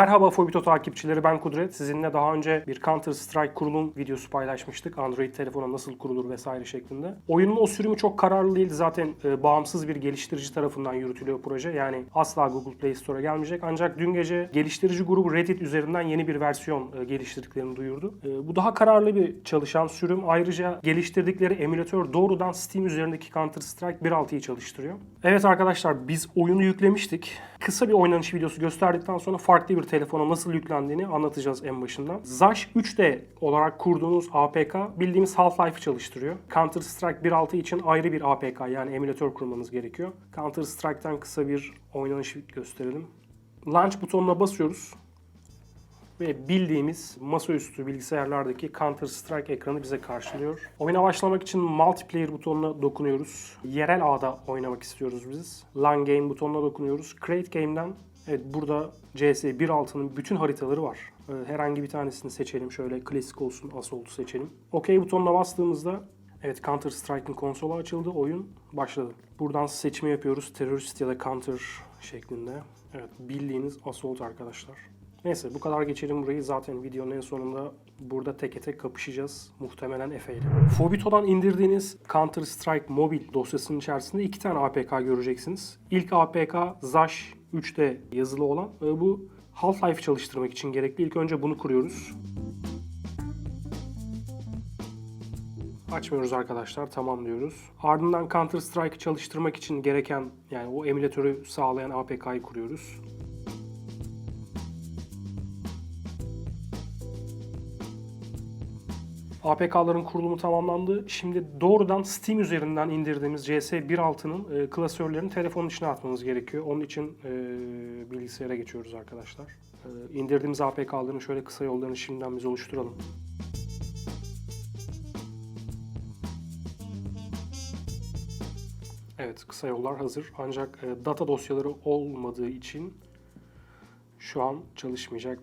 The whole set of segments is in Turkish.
Merhaba Fobito takipçileri ben Kudret. Sizinle daha önce bir Counter Strike kurulum videosu paylaşmıştık. Android telefona nasıl kurulur vesaire şeklinde. Oyunun o sürümü çok kararlı değil. Zaten e, bağımsız bir geliştirici tarafından yürütülüyor proje. Yani asla Google Play Store'a gelmeyecek. Ancak dün gece geliştirici grubu Reddit üzerinden yeni bir versiyon e, geliştirdiklerini duyurdu. E, bu daha kararlı bir çalışan sürüm. Ayrıca geliştirdikleri emülatör doğrudan Steam üzerindeki Counter Strike 1.6'yı çalıştırıyor. Evet arkadaşlar biz oyunu yüklemiştik. Kısa bir oynanış videosu gösterdikten sonra farklı bir telefona nasıl yüklendiğini anlatacağız en başından. Zash 3D olarak kurduğunuz APK bildiğimiz Half-Life'ı çalıştırıyor. Counter Strike 1.6 için ayrı bir APK yani emülatör kurmanız gerekiyor. Counter Strike'tan kısa bir oynanış gösterelim. Launch butonuna basıyoruz ve bildiğimiz masaüstü bilgisayarlardaki Counter Strike ekranı bize karşılıyor. Oyuna başlamak için multiplayer butonuna dokunuyoruz. Yerel ağda oynamak istiyoruz biz. LAN game butonuna dokunuyoruz. Create game'den evet burada CS 1.6'nın bütün haritaları var. Ee, Herhangi bir tanesini seçelim. Şöyle klasik olsun, Assault'u seçelim. OK butonuna bastığımızda Evet Counter Strike'ın konsolu açıldı. Oyun başladı. Buradan seçme yapıyoruz. Terörist ya da Counter şeklinde. Evet bildiğiniz Assault arkadaşlar. Neyse bu kadar geçelim burayı. Zaten videonun en sonunda burada teke tek kapışacağız. Muhtemelen Efe ile. Fobito'dan indirdiğiniz Counter Strike Mobile dosyasının içerisinde iki tane APK göreceksiniz. İlk APK Zash 3D yazılı olan. Ee, Bu Half-Life çalıştırmak için gerekli. İlk önce bunu kuruyoruz. Açmıyoruz arkadaşlar. Tamam diyoruz. Ardından Counter Strike'ı çalıştırmak için gereken yani o emülatörü sağlayan APK'yı kuruyoruz. APK'ların kurulumu tamamlandı. Şimdi doğrudan Steam üzerinden indirdiğimiz CS 1.6'nın e, klasörlerini telefonun içine atmamız gerekiyor. Onun için e, bilgisayara geçiyoruz arkadaşlar. E, indirdiğimiz APK'ların şöyle kısa yollarını şimdiden biz oluşturalım. Evet, kısa yollar hazır. Ancak e, data dosyaları olmadığı için şu an çalışmayacak.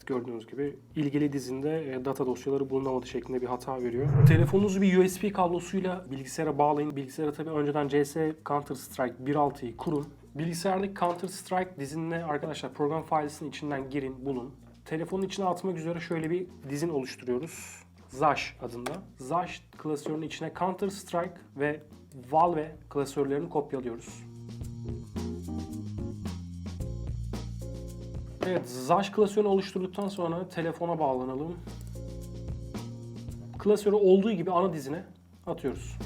Evet gördüğünüz gibi ilgili dizinde e, data dosyaları bulunamadı şeklinde bir hata veriyor. Telefonunuzu bir USB kablosuyla bilgisayara bağlayın. Bilgisayara tabii önceden CS Counter Strike 1.6'yı kurun. Bilgisayardaki Counter Strike dizinine arkadaşlar program failesinin içinden girin, bulun. Telefonun içine atmak üzere şöyle bir dizin oluşturuyoruz. Zash adında. Zash klasörünün içine Counter Strike ve Valve klasörlerini kopyalıyoruz. Evet, Zash klasörünü oluşturduktan sonra telefona bağlanalım. Klasörü olduğu gibi ana dizine atıyoruz.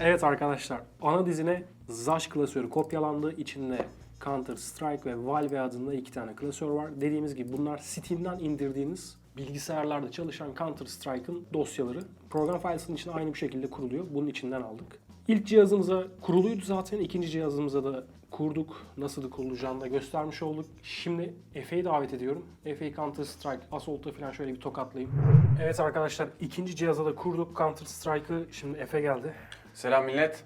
Evet arkadaşlar, ana dizine Zash klasörü kopyalandı. İçinde Counter Strike ve Valve adında iki tane klasör var. Dediğimiz gibi bunlar Steam'den indirdiğiniz bilgisayarlarda çalışan Counter Strike'ın dosyaları. Program filesinin içine aynı bir şekilde kuruluyor. Bunun içinden aldık. İlk cihazımıza kuruluydu zaten. İkinci cihazımıza da kurduk. Nasıl kurulacağını da göstermiş olduk. Şimdi Efe'yi davet ediyorum. Efe'yi Counter Strike, Assault'ta falan şöyle bir tokatlayayım. Evet arkadaşlar ikinci cihaza da kurduk Counter Strike'ı. Şimdi Efe geldi. Selam millet.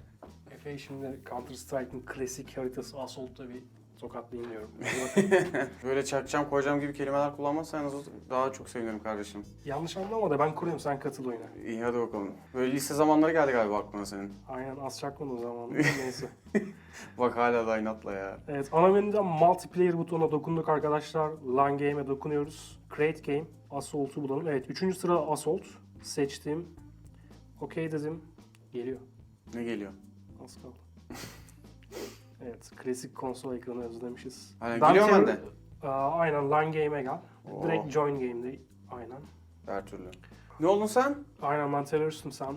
Efe'yi şimdi Counter Strike'ın klasik haritası Assault'ta bir bakalım. Böyle çakacağım koyacağım gibi kelimeler kullanmazsanız daha çok sevinirim kardeşim. Yanlış anlama da ben kurayım sen katıl oyuna. İyi hadi bakalım. Böyle lise zamanları geldi galiba aklına senin. Aynen az çakmadı o zaman. Neyse. Bak hala da inatla ya. Evet ana menüden multiplayer butonuna dokunduk arkadaşlar. LAN game'e dokunuyoruz. Create game. Assault'u bulalım. Evet üçüncü sırada Assault. Seçtim. OK dedim. Geliyor. Ne geliyor? Az kaldı. Evet klasik konsol ekranı özlemişiz. Aynen, Ben geliyor mu? Aa, aynen LAN game'e gel. Oo. Direkt join game'de. Aynen. Her türlü. Ne oldun sen? Aynen ben teröristim sen.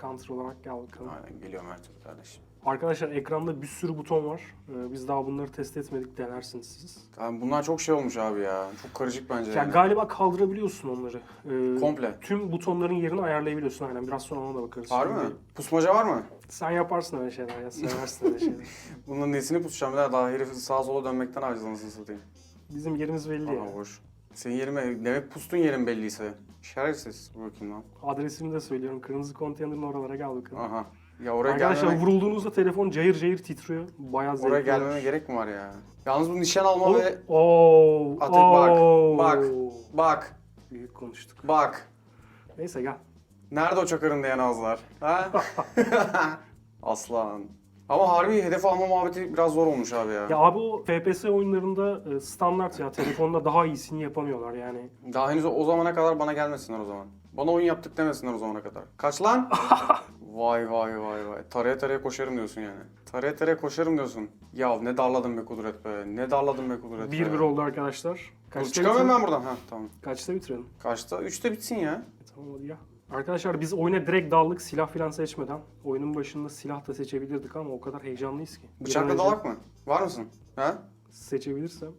Counter olarak gel bakalım. Aynen geliyorum her türlü kardeşim. Arkadaşlar ekranda bir sürü buton var. Ee, biz daha bunları test etmedik. Denersiniz siz. Abi bunlar çok şey olmuş abi ya. Çok karışık bence. Ya yani. galiba kaldırabiliyorsun onları. Ee, Komple. Tüm butonların yerini ayarlayabiliyorsun aynen. Biraz sonra ona da bakarız. Şimdi mi? Pusmaca var mı? Sen yaparsın öyle şeyler ya. Seversin öyle şeyler. Bunların nesini pusacağım? Bir daha, herif sağa sola dönmekten aciz anasını satayım. Bizim yerimiz belli ya. Aha boş. Senin yerin demek pustun yerin belliyse. Şerefsiz. Dur bakayım lan. Adresimi de söylüyorum. Kırmızı konteynerin oralara gel bakalım. Aha. Ya oraya Arkadaşlar gelmeme, vurulduğunuzda telefon cayır cayır titriyor. Bayağı zevkli. oraya gelmeme gerek mi var ya? Yalnız bu nişan alma Oğlum, ve... Oo, Atı bak, oo. bak. Bak, Büyük konuştuk. bak. Neyse gel. Nerede o çakırın diyen ağızlar? Ha? Aslan. Ama harbi hedef alma muhabbeti biraz zor olmuş abi ya. Ya abi o FPS oyunlarında e, standart ya telefonda daha iyisini yapamıyorlar yani. Daha henüz o zamana kadar bana gelmesinler o zaman. Bana oyun yaptık demesinler o zamana kadar. Kaç lan? vay vay vay vay. Taraya taraya koşarım diyorsun yani. Taraya taraya koşarım diyorsun. Ya ne darladın be Kudret be. Ne darladın be Kudret be. 1-1 oldu arkadaşlar. Dur çıkamıyorum bitirelim? ben buradan. Ha tamam. Kaçta bitirelim? Kaçta? Üçte bitsin ya. E, Tamam hadi ya. Arkadaşlar biz oyuna direkt daldık silah falan seçmeden. Oyunun başında silah da seçebilirdik ama o kadar heyecanlıyız ki. Bıçakla dalak mı? Var mısın? Ha? Seçebilirsem.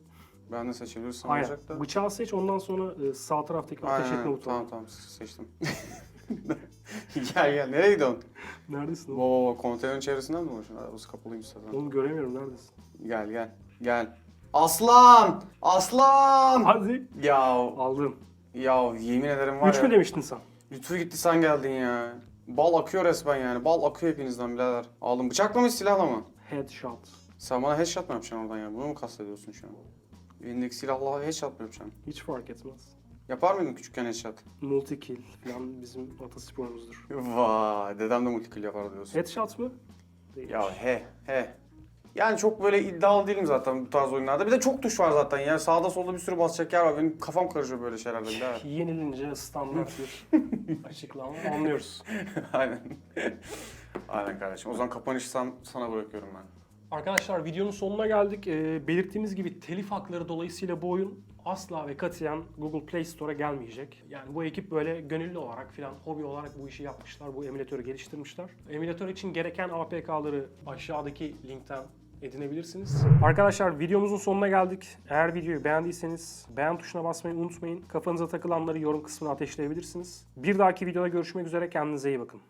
Ben de seçebilirsem Aynen. olacak da. Bıçağı seç ondan sonra e, sağ taraftaki ateş etme butonu. Tamam tamam seçtim. gel gel. Nereye gidiyorsun? Neredesin? oğlum? Oo, konteynerin çevresinden mi dolaşıyorsun? Orası kapalıymış zaten. Oğlum göremiyorum neredesin? Gel gel. Gel. Aslan! Aslan! Hadi. Ya Aldım. ya yemin ederim var 3 ya. mü demiştin sen? Lütfü gitti sen geldin ya. Bal akıyor resmen yani. Bal akıyor hepinizden birader. Aldım. Bıçakla mı silahla mı? Headshot. Sen bana headshot mı yapacaksın oradan ya? Bunu mu kastediyorsun şu an? Elindeki silahla headshot mı yapacaksın? Hiç fark etmez. Yapar mıydın küçükken headshot? Multi kill falan bizim atasporumuzdur. Vay dedem de multikill yapar diyorsun. Headshot mı? Değil. Ya he he. Yani çok böyle iddialı değilim zaten bu tarz oyunlarda. Bir de çok tuş var zaten ya. Sağda solda bir sürü basacak yer var. Benim kafam karışıyor böyle şeylerde. birader. Yenilince standart bir açıklama anlıyoruz. Aynen. Aynen kardeşim. O zaman kapanışı sana bırakıyorum ben. Arkadaşlar videonun sonuna geldik. Ee, belirttiğimiz gibi telif hakları dolayısıyla bu oyun asla ve katiyen Google Play Store'a gelmeyecek. Yani bu ekip böyle gönüllü olarak filan hobi olarak bu işi yapmışlar. Bu emülatörü geliştirmişler. Emülatör için gereken APK'ları aşağıdaki linkten edinebilirsiniz. Arkadaşlar videomuzun sonuna geldik. Eğer videoyu beğendiyseniz beğen tuşuna basmayı unutmayın. Kafanıza takılanları yorum kısmına ateşleyebilirsiniz. Bir dahaki videoda görüşmek üzere. Kendinize iyi bakın.